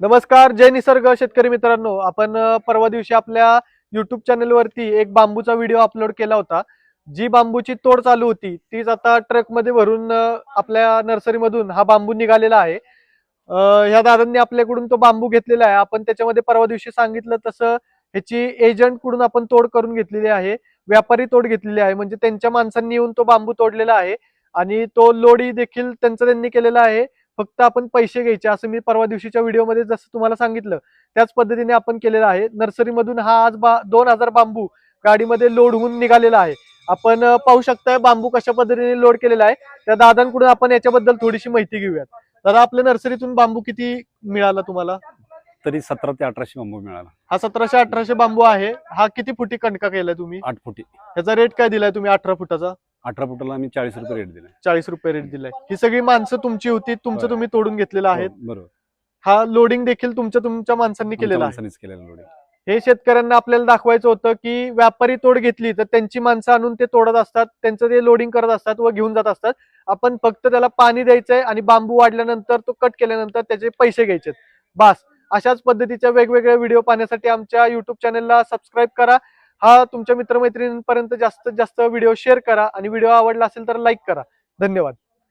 नमस्कार जय निसर्ग शेतकरी मित्रांनो. आपण परवा दिवशी आपल्या युट्यूब चॅनलवरती एक बांबूचा व्हिडिओ अपलोड केला होता. जी बांबूची तोड चालू होती तीच आता ट्रकमध्ये भरून आपल्या नर्सरीमधून हा बांबू निघालेला आहे. ह्या दादांनी आपल्याकडून तो बांबू घेतलेला आहे. आपण त्याच्यामध्ये परवा दिवशी सांगितलं तसं ह्याची एजंटकडून आपण तोड करून घेतलेली आहे. व्यापारी तोड घेतलेली आहे. म्हणजे त्यांच्या माणसांनी येऊन तो बांबू तोडलेला आहे. आणि तो लोडी देखील त्यांचं त्यांनी केलेला आहे. फक्त आपण पैसे घ्यायचे असं मी परवा दिवशीच्या व्हिडिओमध्ये जसं तुम्हाला सांगितलं त्याच पद्धतीने आपण केलेलं आहे. नर्सरीमधून हा आज बा दोन हजार बांबू गाडीमध्ये लोड होऊन निघालेला आहे. आपण पाहू शकताय बांबू कशा पद्धतीने लोड केलेला आहे. त्या दादांकडून आपण याच्याबद्दल थोडीशी माहिती घेऊयात. दादा आपल्या नर्सरीतून बांबू किती मिळाला तुम्हाला? तरी सतरा ते अठराशे बांबू मिळाला. हा सतराशे अठराशे बांबू आहे. हा किती फुटी कणका केलाय तुम्ही? आठ फुटी. ह्याचा रेट काय दिलाय तुम्ही अठरा फुटाचा? अठरा फुटाला आम्ही चाळीस रुपये रेट दिला चाळीस रुपये रेट दिलाय. ही सगळी माणसं तुमची होती तुमचं होय. तुम्ही तोडून घेतलेलं आहे हो, बरोबर. हा लोडिंग देखील तुमच्या तुमच्या माणसांनी केलेला आहे. माणसानेच केलेलं लोडिंग हे शेतकऱ्यांना आपल्याला दाखवायचं होतं की व्यापारी तोड घेतली तर त्यांची माणसं आणून ते तोडत असतात त्यांचं ते लोडिंग करत असतात व घेऊन जात असतात. आपण फक्त त्याला पाणी द्यायचंय आणि बांबू वाढल्यानंतर तो कट केल्यानंतर त्याचे पैसे घ्यायचे बास. अशाच पद्धतीच्या वेगवेगळ्या व्हिडिओ पाहण्यासाठी आमच्या युट्यूब चॅनलला सबस्क्राईब करा. हा तुमच्या मित्रमैत्रिणींपर्यंत जास्तीत जास्त व्हिडिओ शेअर करा आणि व्हिडिओ आवडला असेल तर लाईक करा. धन्यवाद.